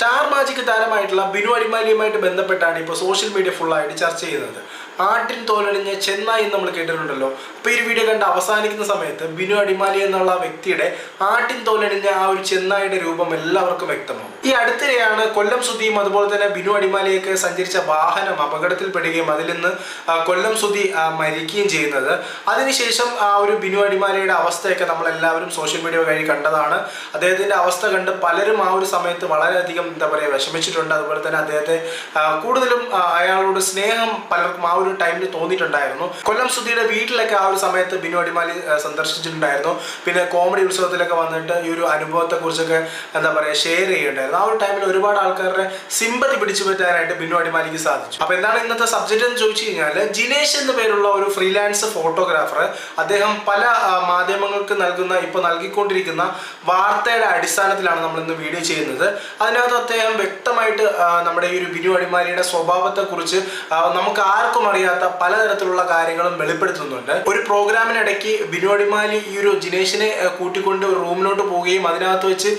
Star magic താരമായിട്ടുള്ള ബിനു അടിമാലിയുമായിട്ട് ബന്ധപ്പെട്ടാണ് ഇപ്പോൾ സോഷ്യൽ മീഡിയ ഫുള്ളായിട്ട് ചർച്ച ചെയ്യുന്നത്. ആട്ടിൻ തോലൊലിഞ്ഞ ചെന്നായി എന്ന് നമ്മൾ കേട്ടിട്ടുണ്ടല്ലോ. അപ്പോൾ ഈ വീഡിയോ കണ്ട് അവസാനിക്കുന്ന സമയത്ത് ബിനു അടിമാലി എന്നുള്ള വ്യക്തിയുടെ ആട്ടിൻ തോലൊലിഞ്ഞ ആ ഒരു ചെന്നായിയുടെ രൂപം എല്ലാവർക്കും വ്യക്തമാവും. ഈ അടുത്തിടെയാണ് കൊല്ലം സുധിയും അതുപോലെ തന്നെ ബിനു അടിമാലിയൊക്കെ സഞ്ചരിച്ച വാഹനം അപകടത്തിൽപ്പെടുകയും അതിൽ നിന്ന് കൊല്ലം സുധി മരിക്കുകയും ചെയ്യുന്നത്. അതിനുശേഷം ആ ഒരു ബിനു അടിമാലിയുടെ അവസ്ഥയൊക്കെ നമ്മൾ എല്ലാവരും സോഷ്യൽ മീഡിയ വഴി കണ്ടതാണ്. അദ്ദേഹത്തിന്റെ അവസ്ഥ കണ്ട് പലരും ആ ഒരു സമയത്ത് വളരെയധികം എന്താ പറയുക വിഷമിച്ചിട്ടുണ്ട്. അതുപോലെ തന്നെ അദ്ദേഹത്തെ കൂടുതലും അയാളോട് സ്നേഹം പലർക്കും ആ ഒരു ടൈമിൽ തോന്നിയിട്ടുണ്ടായിരുന്നു. കൊല്ലം സുധിയുടെ വീട്ടിലൊക്കെ ആ ഒരു സമയത്ത് ബിനു അടിമാലി സന്ദർശിച്ചിട്ടുണ്ടായിരുന്നു. പിന്നെ കോമഡി ഉത്സവത്തിലൊക്കെ വന്നിട്ട് ഈ ഒരു അനുഭവത്തെ കുറിച്ചൊക്കെ എന്താ പറയുക ഷെയർ ചെയ്യുന്നുണ്ടായിരുന്നു ആ ഒരു ടൈമിൽ ഒരുപാട് ആൾക്കാരുടെ സിമ്പതി പിടിച്ചു പറ്റാനായിട്ട് ബിനു അടിമാലിക്ക് സാധിച്ചു. അപ്പൊ എന്താണ് ഇന്നത്തെ സബ്ജക്റ്റ് എന്ന് ചോദിച്ചു കഴിഞ്ഞാൽ ജിനേഷ് എന്ന പേരുള്ള ഒരു ഫ്രീലാൻസ് ഫോട്ടോഗ്രാഫർ അദ്ദേഹം പല മാധ്യമങ്ങൾക്ക് നൽകുന്ന ഇപ്പൊ നൽകിക്കൊണ്ടിരിക്കുന്ന വാർത്തയുടെ അടിസ്ഥാനത്തിലാണ് നമ്മൾ ഇന്ന് വീഡിയോ ചെയ്യുന്നത്. അതിനകത്ത് അദ്ദേഹം വ്യക്തമായിട്ട് നമ്മുടെ ഈ ഒരു ബിനു അടിമാലിയുടെ സ്വഭാവത്തെ കുറിച്ച് നമുക്ക് ആർക്കും അറിയാത്ത പലതരത്തിലുള്ള കാര്യങ്ങളും വെളിപ്പെടുത്തുന്നുണ്ട്. ഒരു പ്രോഗ്രാമിനിടയ്ക്ക് ബിനോടിമാലി ഈ ഒരു ജിനേഷിനെ കൂട്ടിക്കൊണ്ട് ഒരു റൂമിലോട്ട് പോവുകയും അതിനകത്ത് വെച്ച്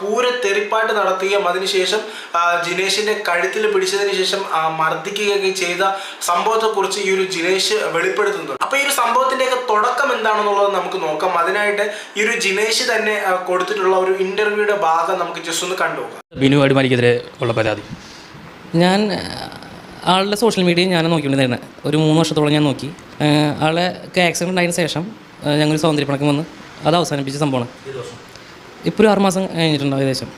പൂര തെറിപ്പാട്ട് നടത്തുകയും അതിനുശേഷം ജിനേഷിന്റെ കഴുത്തിൽ പിടിച്ചതിന് ശേഷം മർദ്ദിക്കുകയൊക്കെ ചെയ്ത സംഭവത്തെക്കുറിച്ച് ഈ ഒരു ജിനേഷ് വെളിപ്പെടുത്തുന്നുണ്ട്. അപ്പൊ ഈ ഒരു സംഭവത്തിന്റെയൊക്കെ തുടക്കം എന്താണെന്നുള്ളത് നമുക്ക് നോക്കാം. അതിനായിട്ട് ഈ ഒരു ജിനേഷ് തന്നെ കൊടുത്തിട്ടുള്ള ഒരു ഇന്റർവ്യൂയുടെ ഭാഗം നമുക്ക് ജസ്റ്റ് ഒന്ന് കണ്ടുപോകാം ബിനു അടിമാലിക്കെതിരെ ഉള്ള പരാതി. ഞാൻ ആളുടെ സോഷ്യൽ മീഡിയ ഞാൻ നോക്കിക്കൊണ്ടിരുന്നത് ഒരു മൂന്ന് വർഷത്തോളം ഞാൻ നോക്കി. ആളെ ആക്സിഡന്റ് ആയതിനു ശേഷം ഞങ്ങൾ സൗന്ദര്യപ്പണക്കം വന്ന് അത് അവസാനിപ്പിച്ച സംഭവമാണ്. ഇപ്പോൾ ഒരു ആറുമാസം കഴിഞ്ഞിട്ടുണ്ടാവും ഏകദേശം.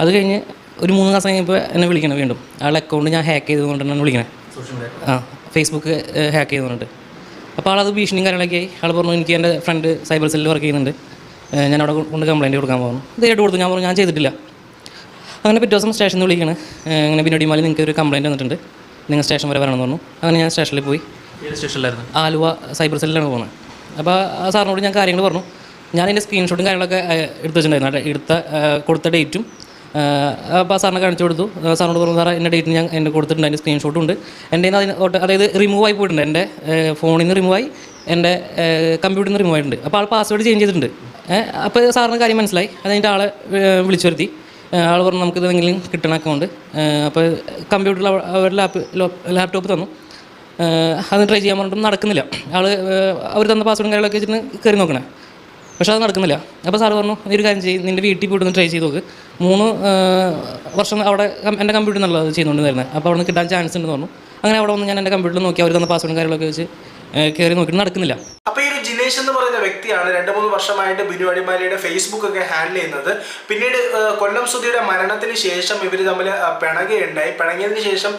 അത് കഴിഞ്ഞ് ഒരു മൂന്ന് മാസം കഴിഞ്ഞപ്പോൾ എന്നെ വിളിക്കണം വീണ്ടും. ആളെ അക്കൗണ്ട് ഞാൻ ഹാക്ക് ചെയ്തുകൊണ്ട് തന്നെ വിളിക്കണേ. ആ ഫേസ്ബുക്ക് ഹാക്ക് ചെയ്തുകൊണ്ട് അപ്പോൾ ആളത് ഭീഷണിയും കാര്യങ്ങളൊക്കെ ആയി. ആൾ പറഞ്ഞു എനിക്ക് എന്റെ ഫ്രണ്ട് സൈബർ സെല്ലിൽ വർക്ക് ചെയ്യുന്നുണ്ട്. ഞാൻ അവിടെ കൊണ്ട് കംപ്ലയിന്റ് കൊടുക്കാൻ പോകുന്നു ധൈര്യമായിട്ട് കൊടുത്തു. ഞാൻ പറഞ്ഞു ഞാൻ ചെയ്തിട്ടില്ല. അങ്ങനെ പിറ്റേ ദിവസം സ്റ്റേഷനിൽ വിളിക്കണ്. അങ്ങനെ പിന്നോടിമാലി നിങ്ങൾക്ക് ഒരു കംപ്ലയിന്റ് വന്നിട്ടുണ്ട്. നിങ്ങൾ സ്റ്റേഷൻ വരെ വരണമെന്ന് പറഞ്ഞു. അങ്ങനെ ഞാൻ സ്റ്റേഷനിൽ പോയി. സ്റ്റേഷനിലായിരുന്നു ആലുവ സൈബർ സെല്ലിലാണ് പോകുന്നത്. അപ്പോൾ ആ സാറിനോട് ഞാൻ കാര്യങ്ങൾ പറഞ്ഞു. ഞാൻ എന്റെ സ്ക്രീൻഷോട്ടും കാര്യങ്ങളൊക്കെ എടുത്തു വെച്ചിട്ടുണ്ടായിരുന്നു. എടുത്ത കൊടുത്ത ഡേറ്റും അപ്പോൾ ആ സാറിനെ കാണിച്ചു കൊടുത്തു. സാറിനോട് പറഞ്ഞു സാറേ എന്റെ ഡേറ്റിന് ഞാൻ എന്റെ കൊടുത്തിട്ടുണ്ട്. അതിന്റെ സ്ക്രീൻഷോട്ടും ഉണ്ട്. എന്റെ അതിന് അതായത് റിമൂവ് ആയി പോയിട്ടുണ്ട്. എന്റെ ഫോണിൽ നിന്ന് റിമൂവ് ആയി എന്റെ കമ്പ്യൂട്ടറിൽ നിന്ന് റിമൂവ് ആയിട്ടുണ്ട്. അപ്പോൾ ആൾ പാസ്വേഡ് ചേഞ്ച് ചെയ്തിട്ടുണ്ട്. അപ്പോൾ സാറിന് കാര്യം മനസ്സിലായി. അത് കഴിഞ്ഞിട്ട് ആളെ വിളിച്ചു വരുത്തി. ആൾ പറഞ്ഞു നമുക്ക് ഇതെങ്കിലും കിട്ടണ അക്കൗണ്ട് അപ്പോൾ കമ്പ്യൂട്ടറിൽ അവർ ലാപ്പ് ലാപ്ടോപ്പ് തന്നു. അത് ട്രൈ ചെയ്യാൻ പറഞ്ഞിട്ടും നടക്കുന്നില്ല. ആൾ അവർ തന്ന പാസ്വേഡും കാര്യങ്ങളൊക്കെ വെച്ചിട്ട് കയറി നോക്കണേ. പക്ഷെ അത് നടക്കുന്നില്ല. അപ്പോൾ സാറ് പറഞ്ഞു നീ ഒരു കാര്യം ചെയ്യും നിന്റെ വീട്ടിൽ പോയിട്ട് ട്രൈ ചെയ്ത് നോക്ക്. മൂന്ന് വർഷം അവിടെ എന്റെ കമ്പ്യൂട്ടർ നല്ലത് ചെയ്തുകൊണ്ടിരുന്നത് അപ്പോൾ അവിടെ നിന്ന് കിട്ടാൻ ചാൻസ് ഉണ്ടെന്ന് പറഞ്ഞു. അങ്ങനെ അവിടെ വന്ന് ഞാൻ എന്റെ കമ്പ്യൂട്ടറിൽ നോക്കി അവർ തന്ന പാസ്വേഡും കാര്യങ്ങളൊക്കെ വെച്ച് കയറി നോക്കിയിട്ട് നടക്കുന്നില്ല. അപ്പൊ ജിനേഷ് എന്ന് പറയുന്ന വ്യക്തിയാണ് രണ്ട് മൂന്ന് വർഷമായിട്ട് ബിനു അടിമാലിയുടെ ഫേസ്ബുക്ക് ഒക്കെ ഹാൻഡിൽ ചെയ്യുന്നത്. പിന്നീട് കൊല്ലം സുധിയുടെ മരണത്തിന് ശേഷം ഇവർ തമ്മിൽ പിണകുകയുണ്ടായി പിണങ്ങിയതിന് ശേഷം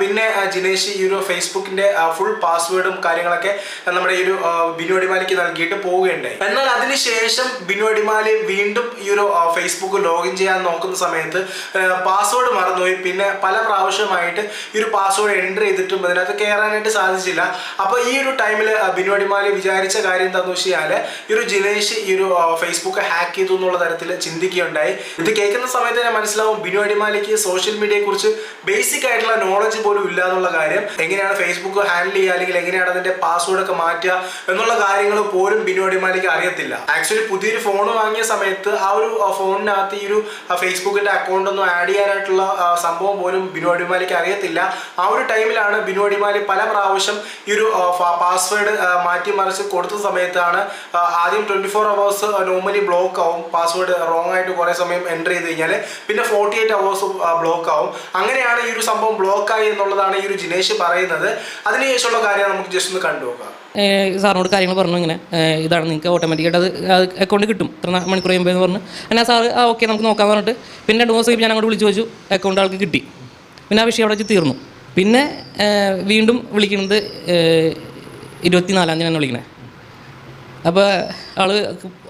പിന്നെ ജിനേഷ് ഈ ഒരു ഫേസ്ബുക്കിന്റെ ഫുൾ പാസ്വേഡും കാര്യങ്ങളൊക്കെ നമ്മുടെ ഈ ഒരു ബിനു അടിമാലിക്ക് നൽകിയിട്ട് പോവുകയുണ്ടായി. എന്നാൽ അതിനുശേഷം ബിനു അടിമാലി വീണ്ടും ഈ ഒരു ഫേസ്ബുക്ക് ലോഗിൻ ചെയ്യാൻ നോക്കുന്ന സമയത്ത് പാസ്വേഡ് മറന്നുപോയി. പിന്നെ പല പ്രാവശ്യമായിട്ട് ഈ ഒരു പാസ്വേഡ് എന്റർ ചെയ്തിട്ടും അതിനകത്ത് കയറാനായിട്ട് സാധിച്ചില്ല. അപ്പോൾ ഈ ഒരു ടൈമിൽ ബിനു അടിമാലി വിചാരിച്ച കാര്യം എന്താണെന്ന് കഴിഞ്ഞാൽ ഈ ഒരു ജിനേഷ് ഈ ഒരു ഫേസ്ബുക്ക് ഹാക്ക് ചെയ്തു എന്നുള്ള തരത്തിൽ ചിന്തിക്കുകയുണ്ടായി. ഇത് കേൾക്കുന്ന സമയത്ത് തന്നെ മനസ്സിലാവും ബിനു അടിമാലിക്ക് സോഷ്യൽ മീഡിയയെ കുറിച്ച് ബേസിക് ആയിട്ടുള്ള നോളജ് പോലും ഇല്ല എന്നുള്ള കാര്യം. എങ്ങനെയാണ് ഫേസ്ബുക്ക് ഹാൻഡിൽ ചെയ്യുക? അല്ലെങ്കിൽ എങ്ങനെയാണ് അതിന്റെ പാസ്വേഡ് ഒക്കെ മാറ്റുക? എന്നുള്ള കാര്യങ്ങൾ പോലും ബിനു അടിമാലിക്ക് അറിയത്തില്ല. ആക്ച്വലി പുതിയൊരു ഫോൺ വാങ്ങിയ സമയത്ത് ആ ഒരു ഫോണിനകത്ത് ഈ ഒരു ഫേസ്ബുക്കിന്റെ അക്കൗണ്ട് ഒന്നും ആഡ് ചെയ്യാനായിട്ടുള്ള സംഭവം പോലും ബിനു അടിമാലിക്ക് അറിയത്തില്ല. ആ ഒരു ടൈമിലാണ് ബിനു അടിമാലി പല പ്രാവശ്യം ഈ ഒരു പാസ്വേഡ് മാറ്റി മറിച്ച് കൊടുത്ത സമയത്താണ് ആദ്യം twenty four hours normally block ആവും. പാസ്വേഡ് റോങ് ആയിട്ട് കുറേ സമയം എന്റർ ചെയ്ത് കഴിഞ്ഞാൽ പിന്നെ ഫോർട്ടി എയ്റ്റ് അവേഴ്സ് ബ്ലോക്ക് ആവും. അങ്ങനെയാണ് ഈ ഒരു സംഭവം ബ്ലോക്ക് ആയി എന്നുള്ളതാണ് ഈ ഒരു ജിനേഷ് പറയുന്നത്. അതിനുശേഷമുള്ള കാര്യം നമുക്ക് ജസ്റ്റ് ഒന്ന് കണ്ടുനോക്കാം സാറിനോട് കാര്യങ്ങൾ പറഞ്ഞു ഇങ്ങനെ. ഇതാണ് നിങ്ങൾക്ക് ഓട്ടോമാറ്റിക്കായിട്ട് അത് അക്കൗണ്ട് കിട്ടും. ഇത്ര മണിക്കൂർ കഴിയുമ്പോൾ എന്ന് പറഞ്ഞു. എന്നാൽ സാറ് ആ ഓക്കെ നമുക്ക് നോക്കാൻ പറഞ്ഞിട്ട് പിന്നെ രണ്ട് മൂന്ന് ദിവസം ഞാൻ അങ്ങോട്ട് വിളിച്ചു ചോദിച്ചു അക്കൗണ്ട് ആൾക്ക് കിട്ടി. പിന്നെ ആ വിഷയം അവിടെ വെച്ച് തീർന്നു. പിന്നെ വീണ്ടും വിളിക്കുന്നത് ഇരുപത്തിനാലാം തീയതിയാണ് വിളിക്കണേ. അപ്പോൾ ആൾ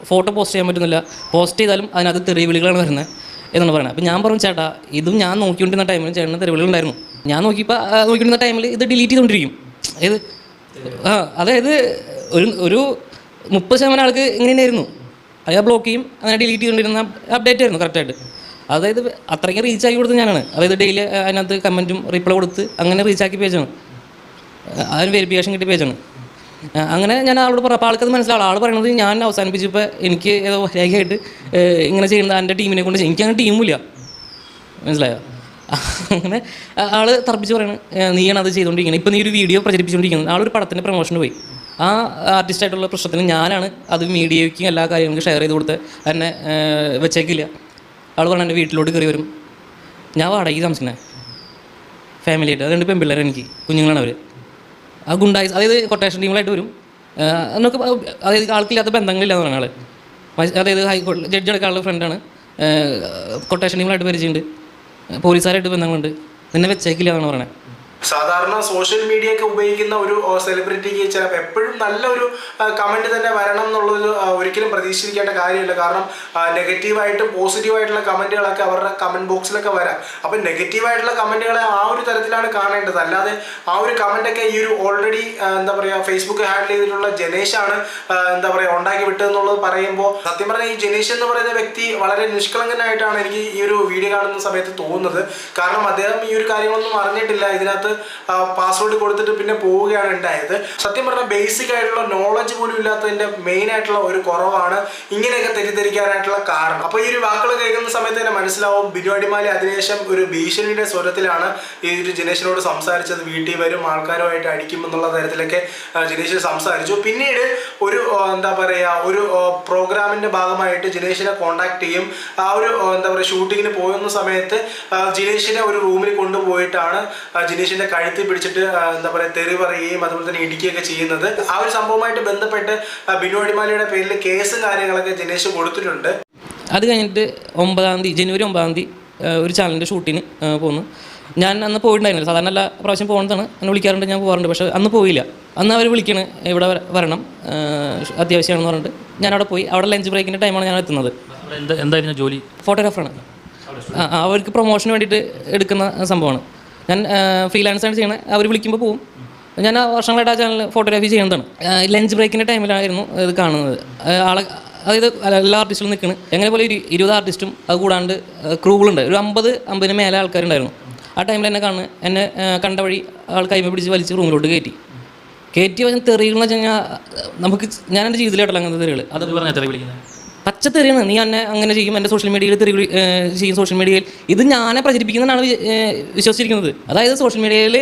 ഫോട്ടോ പോസ്റ്റ് ചെയ്യാൻ പറ്റുന്നില്ല. പോസ്റ്റ് ചെയ്താലും അതിനകത്ത് തെറിവിളികളാണ് വരുന്നത് എന്നാണ് പറയുന്നത്. അപ്പോൾ ഞാൻ പറഞ്ഞു ചേട്ടാ ഇതും ഞാൻ നോക്കിക്കൊണ്ടിരുന്ന ടൈമിൽ ചേട്ടന് തെറിവിളികളുണ്ടായിരുന്നു. ഞാൻ നോക്കിയപ്പോൾ നോക്കിക്കൊണ്ടിരുന്ന ടൈമിൽ ഇത് ഡിലീറ്റ് ചെയ്തുകൊണ്ടിരിക്കും. ഇത് ആ അതായത് ഒരു ഒരു മുപ്പത് ശതമാനം ആൾക്ക് ഇങ്ങനെ തന്നെയായിരുന്നു അയാൾ ബ്ലോക്ക് ചെയ്യും അങ്ങനെ ഡിലീറ്റ് ചെയ്തുകൊണ്ടിരുന്ന അപ്ഡേറ്റ് ആയിരുന്നു കറക്റ്റായിട്ട് അതായത് അത്രയ്ക്ക് റീച്ച് ആക്കി കൊടുത്തത് ഞാനാണ്. അതായത് ഡെയിലി അതിനകത്ത് കമന്റും റിപ്ലൈ കൊടുത്ത് അങ്ങനെ റീച്ച് ആക്കി പേജാണ് അതിന് വെരിഫിക്കേഷൻ കിട്ടിയ പേജാണ് അങ്ങനെ ഞാൻ ആളോട് പറയാം അപ്പോൾ ആൾക്കത് മനസ്സിലാവും ആൾ പറയണത് ഞാൻ അവസാനിപ്പിച്ചപ്പോൾ എനിക്ക് ഏതോ രേഖയായിട്ട് ഇങ്ങനെ ചെയ്യുന്നത് എന്റെ ടീമിനെ കൊണ്ട്. എനിക്ക് അങ്ങനെ ടീമില്ല. മനസ്സിലായോ? അങ്ങനെ ആൾ തർപ്പിച്ച് പറയണ നീയാണ് അത് ചെയ്തുകൊണ്ടിരിക്കുന്നത് ഇപ്പം നീ ഒരു വീഡിയോ പ്രചരിപ്പിച്ചുകൊണ്ടിരിക്കുന്നത് ആളൊരു പടത്തിന്റെ പ്രൊമോഷന് പോയി. ആ ആർട്ടിസ്റ്റായിട്ടുള്ള പ്രശ്നത്തിന് ഞാനാണ് അത് മീഡിയയ്ക്കും എല്ലാ കാര്യങ്ങൾക്കും ഷെയർ ചെയ്ത് കൊടുത്ത് എന്നെ വെച്ചേക്കില്ല. ആൾ പറഞ്ഞ എന്റെ വീട്ടിലോട്ട് കയറി വരും. ഞാൻ വാടകയ്ക്ക് താമസിക്കണേ. ഫാമിലിയായിട്ട് അതുകൊണ്ട് പെൺപിള്ളേർ എനിക്ക്. കുഞ്ഞുങ്ങളാണ് അവർ ആ ഗുണ്ടായി അതായത് കൊട്ടേഷൻ ടീമുകളായിട്ട് വരും. നമുക്ക് അതായത് ആൾക്കില്ലാത്ത ബന്ധങ്ങളില്ലാന്ന് പറഞ്ഞ ആൾ അതായത് ഹൈക്കോടതി ജഡ്ജി അടക്കാനുള്ള ഫ്രണ്ടാണ് കൊട്ടേഷൻ ടീമുകളായിട്ട് പരിചയമുണ്ട്. പോലീസുകാരായിട്ട് ബന്ധങ്ങളുണ്ട്. നിന്നെ വെച്ചേക്കില്ല എന്നാണ് പറയണത് സാധാരണ സോഷ്യൽ മീഡിയ ഒക്കെ ഉപയോഗിക്കുന്ന ഒരു സെലിബ്രിറ്റിക്ക് ചിലപ്പോൾ എപ്പോഴും നല്ലൊരു കമന്റ് തന്നെ വരണം എന്നുള്ളത് ഒരിക്കലും പ്രതീക്ഷിക്കേണ്ട കാര്യമില്ല. കാരണം നെഗറ്റീവായിട്ടും പോസിറ്റീവായിട്ടുള്ള കമന്റുകളൊക്കെ അവരുടെ കമന്റ് ബോക്സിലൊക്കെ വരാം. അപ്പം നെഗറ്റീവായിട്ടുള്ള കമന്റുകളെ ആ ഒരു തരത്തിലാണ് കാണേണ്ടത്. അല്ലാതെ ആ ഒരു കമന്റൊക്കെ ഈ ഒരു ഓൾറെഡി എന്താ പറയുക ഫേസ്ബുക്ക് ഹാൻഡിൽ ചെയ്തിട്ടുള്ള ജനേഷാണ് എന്താ പറയുക ഉണ്ടാക്കി വിട്ടതെന്നുള്ളത് പറയുമ്പോൾ സത്യം പറഞ്ഞാൽ ഈ ജനേഷ് എന്ന് പറയുന്ന വ്യക്തി വളരെ നിഷ്കളങ്കനായിട്ടാണ് എനിക്ക് ഈ ഒരു വീഡിയോ കാണുന്ന സമയത്ത് തോന്നുന്നത്. കാരണം അദ്ദേഹം ഈ ഒരു കാര്യങ്ങളൊന്നും അറിഞ്ഞിട്ടില്ല. ഇതിനകത്ത് പാസ്വേഡ് കൊടുത്തിട്ട് പിന്നെ പോവുകയാണ് ഉണ്ടായത്. സത്യം പറഞ്ഞാൽ ബേസിക് ആയിട്ടുള്ള നോളജ് പോലും ഇല്ലാത്തതിന്റെ മെയിൻ ആയിട്ടുള്ള ഒരു കുറവാണ് ഇങ്ങനെയൊക്കെ തെറ്റിദ്ധരിക്കാനായിട്ടുള്ള കാരണം. അപ്പോൾ ഈ ഒരു വാക്കുകൾ കേൾക്കുന്ന സമയത്ത് തന്നെ മനസ്സിലാവും ബിനു അടിമാലി അതിനുശേഷം ഒരു ഭീഷണിയുടെ സ്വരത്തിലാണ് ഈ ഒരു ജിനേഷിനോട് സംസാരിച്ചത്. വീട്ടിൽ വരും ആൾക്കാരുമായിട്ട് അടിക്കും എന്നുള്ള തരത്തിലൊക്കെ ജിനേഷ് സംസാരിച്ചു. പിന്നീട് ഒരു എന്താ പറയുക ഒരു പ്രോഗ്രാമിന്റെ ഭാഗമായിട്ട് ജിനേഷിനെ കോണ്ടാക്ട് ചെയ്യും. ആ ഒരു എന്താ പറയുക ഷൂട്ടിങ്ങിന് പോകുന്ന സമയത്ത് ജിനേഷിനെ ഒരു റൂമിൽ കൊണ്ടുപോയിട്ടാണ് ആ, ജിനേഷിന്റെ കഴുത്തിൽ പിടിച്ചിട്ട് എന്താ പറയുക തെറി പറയുകയും അതുപോലെ തന്നെ ഇടിക്കുകയൊക്കെ ചെയ്യുന്നത്. ആ ഒരു സംഭവമായിട്ട് ബന്ധപ്പെട്ട് ബിനു അടിമാലിയുടെ പേരിൽ കേസും കാര്യങ്ങളൊക്കെ ജിനേഷ് കൊടുത്തിട്ടുണ്ട്. അത് കഴിഞ്ഞിട്ട് ഒമ്പതാം തീയതി ജനുവരി ഒമ്പതാം തീയതി ഒരു ചാനലിന്റെ ഷൂട്ടിന് പോന്നു. ഞാൻ അന്ന് പോയിട്ടുണ്ടായിരുന്നില്ല. സാധാരണ എല്ലാ പ്രാവശ്യം പോകുന്നതാണ് എന്നെ വിളിക്കാറുണ്ട് ഞാൻ പോകാറുണ്ട് പക്ഷേ അന്ന് പോയില്ല. അന്ന് അവർ വിളിക്കണ് ഇവിടെ വരണം അത്യാവശ്യമാണെന്ന് പറഞ്ഞിട്ട്. ഞാൻ അവിടെ പോയി. അവിടെ ലഞ്ച് ബ്രേക്കിന്റെ ടൈമാണ് ഞാൻ എത്തുന്നത്. എന്തായിരുന്നു ജോലി? ഫോട്ടോഗ്രാഫറാണ്. ആ, അവർക്ക് പ്രൊമോഷന് വേണ്ടിയിട്ട് എടുക്കുന്ന സംഭവമാണ്. ഞാൻ ഫ്രീലാൻസാണ് ചെയ്യണ അവർ വിളിക്കുമ്പോൾ പോകും ഞാൻ വർഷങ്ങളായിട്ട് ആ ചാനൽ ഫോട്ടോഗ്രാഫി ചെയ്യുന്നതാണ്. ലഞ്ച് ബ്രേക്കിന്റെ ടൈമിലായിരുന്നു ഇത് കാണുന്നത്. ആളെ അതായത് എല്ലാ ആർട്ടിസ്റ്റും നിൽക്കുന്നത് എങ്ങനെ പോലെ ഒരു ഇരുപത് ആർട്ടിസ്റ്റും അത് കൂടാണ്ട് ക്രൂകളുണ്ട് ഒരു അമ്പത് അമ്പതിന് മേലെ ആൾക്കാരുണ്ടായിരുന്നു. ആ ടൈമിൽ എന്നെ കാണുന്നത് എന്നെ കണ്ട വഴി ആൾ കൈമ പിടിച്ച് വലിച്ച് റൂമിലോട്ട് കയറ്റി കയറ്റി തെറികൾ എന്ന് വെച്ച് കഴിഞ്ഞാൽ നമുക്ക് ഞാൻ എന്റെ ജീവിതത്തിലായിട്ടല്ല അങ്ങനത്തെ തെറികൾ അത് പറഞ്ഞാൽ തെറി വിളിക്കുന്നത് പച്ചത്തെറിയാണ്. നീ എന്നെ അങ്ങനെ ചെയ്യും എന്റെ സോഷ്യൽ മീഡിയയിൽ തെറി ചെയ്യും സോഷ്യൽ മീഡിയയിൽ ഇത് ഞാനെ പ്രചരിപ്പിക്കുന്നതാണ് വിശ്വസിച്ചിരിക്കുന്നത്. അതായത് സോഷ്യൽ മീഡിയയിൽ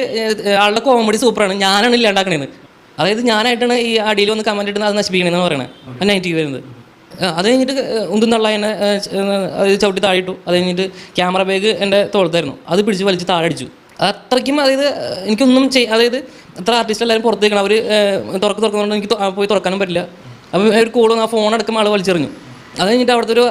ആളുടെ കോമഡി സൂപ്പറാണ് ഞാനാണ് ഇല്ലാണ്ടാക്കണേന്ന്. അതായത് ഞാനായിട്ടാണ് ഈ അടിയിൽ വന്ന് കമന്റ് ഇടുന്നത് അത് നശിപ്പിക്കണമെന്ന് പറയണത് നെഗറ്റീവ് വരുന്നത്. അത് കഴിഞ്ഞിട്ട് ഉന്തുന്നുള്ള എന്നെ അത് ചവിട്ടി താഴിട്ടു അത് കഴിഞ്ഞിട്ട് ക്യാമറ ബാഗ് എന്റെ തോളത്തായിരുന്നു. അത് പിടിച്ച് വലിച്ച് താഴെ അടിച്ചു അത് അത്രയ്ക്കും അതായത് എനിക്കൊന്നും ചെയ് അതായത് അത്ര ആർട്ടിസ്റ്റ് എല്ലാവരും പുറത്തേക്കണം. അവർ തുറക്ക് തുറക്കുന്നതുകൊണ്ട് എനിക്ക് പോയി തുറക്കാനും പറ്റില്ല. അപ്പോൾ ഒരു കൂടുതൽ ആ ഫോൺ എടുക്കുമ്പോൾ ആൾ വലിച്ചെറിഞ്ഞു. അത് കഴിഞ്ഞിട്ട് അവിടുത്തെ ഒരു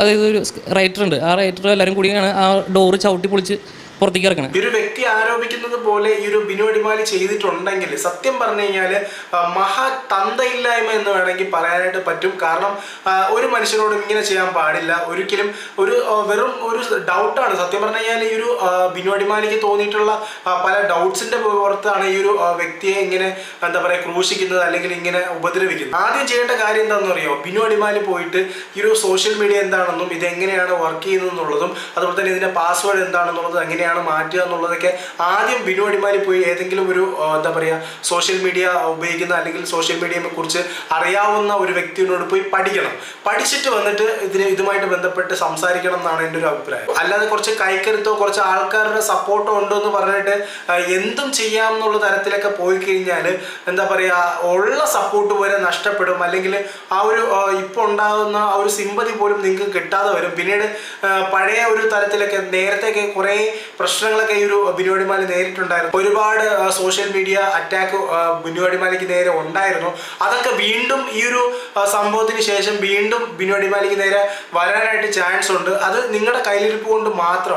അതായത് ഒരു റൈറ്റർ ഉണ്ട്. ആ റൈറ്റർ എല്ലാവരും കൂടിയാണ് ആ ഡോറ് ചവിട്ടി പൊളിച്ച് പുറത്തേക്ക് ഇറക്കണം. ഒരു വ്യക്തി ആരോപിക്കുന്നത് പോലെ ഈ ഒരു ബിനു അടിമാലി ചെയ്തിട്ടുണ്ടെങ്കിൽ സത്യം പറഞ്ഞു കഴിഞ്ഞാൽ മഹാ തന്തയില്ലായ്മ എന്ന് വേണമെങ്കിൽ പറയാനായിട്ട് പറ്റും. കാരണം ഒരു മനുഷ്യനോടും ഇങ്ങനെ ചെയ്യാൻ പാടില്ല. ഒരിക്കലും ഒരു വെറും ഒരു ഡൗട്ടാണ്. സത്യം പറഞ്ഞു കഴിഞ്ഞാൽ ഈ ഒരു ബിനു അടിമാലിക്ക് തോന്നിയിട്ടുള്ള പല ഡൗട്ട്സിന്റെ പുറത്താണ് ഈ ഒരു വ്യക്തിയെ ഇങ്ങനെ എന്താ പറയുക ക്രൂശിക്കുന്നത് അല്ലെങ്കിൽ ഇങ്ങനെ ഉപദ്രവിക്കുന്നത്. ആദ്യം ചെയ്യേണ്ട കാര്യം എന്താണെന്ന് അറിയോ? ബിനു അടിമാലി പോയിട്ട് ഈ ഒരു സോഷ്യൽ മീഡിയ എന്താണെന്നും ഇത് എങ്ങനെയാണ് വർക്ക് ചെയ്യുന്നതെന്നുള്ളതും അതുപോലെ തന്നെ ഇതിന്റെ പാസ്വേഡ് എന്താണെന്നുള്ളത് എങ്ങനെയാണ് മാറ്റുക എന്നുള്ളതൊക്കെ ആദ്യം ബിനു അടിമാലി പോയി ഏതെങ്കിലും ഒരു എന്താ പറയുക സോഷ്യൽ മീഡിയ ഉപയോഗിക്കുന്ന അല്ലെങ്കിൽ സോഷ്യൽ മീഡിയയെ കുറിച്ച് അറിയാവുന്ന ഒരു വ്യക്തിയോട് പോയി പഠിക്കണം. പഠിച്ചിട്ട് വന്നിട്ട് ഇതിന് ഇതുമായിട്ട് ബന്ധപ്പെട്ട് സംസാരിക്കണം എന്നാണ് എന്റെ ഒരു അഭിപ്രായം. അല്ലാതെ കുറച്ച് കൈക്കരുത്തോ കുറച്ച് ആൾക്കാരുടെ സപ്പോർട്ടോ ഉണ്ടോ എന്ന് പറഞ്ഞിട്ട് എന്തും ചെയ്യാം എന്നുള്ള തരത്തിലൊക്കെ പോയി കഴിഞ്ഞാൽ എന്താ പറയുക ഉള്ള സപ്പോർട്ട് വരെ നഷ്ടപ്പെടും. അല്ലെങ്കിൽ ആ ഒരു ഇപ്പോൾ ഉണ്ടാകുന്ന ആ ഒരു സിമ്പതി പോലും നിങ്ങൾക്ക് കിട്ടാതെ വരും. പിന്നീട് പഴയ ഒരു തരത്തിലൊക്കെ നേരത്തെയൊക്കെ കുറേ പ്രശ്നങ്ങളൊക്കെ ഈ ഒരു ബിനുവടിമാലി നേരിട്ടുണ്ടായിരുന്നു. ഒരുപാട് സോഷ്യൽ മീഡിയ അറ്റാക്ക് ബിനുവടിമാലിക്ക് നേരെ ഉണ്ടായിരുന്നു. അതൊക്കെ വീണ്ടും ഈ ഒരു സംഭവത്തിന് ശേഷം വീണ്ടും ബിനുവടിമാലിക്ക് നേരെ വരാനായിട്ട് ചാൻസ് ഉണ്ട്. അത് നിങ്ങളുടെ കയ്യിലിരിപ്പ് കൊണ്ട് മാത്രം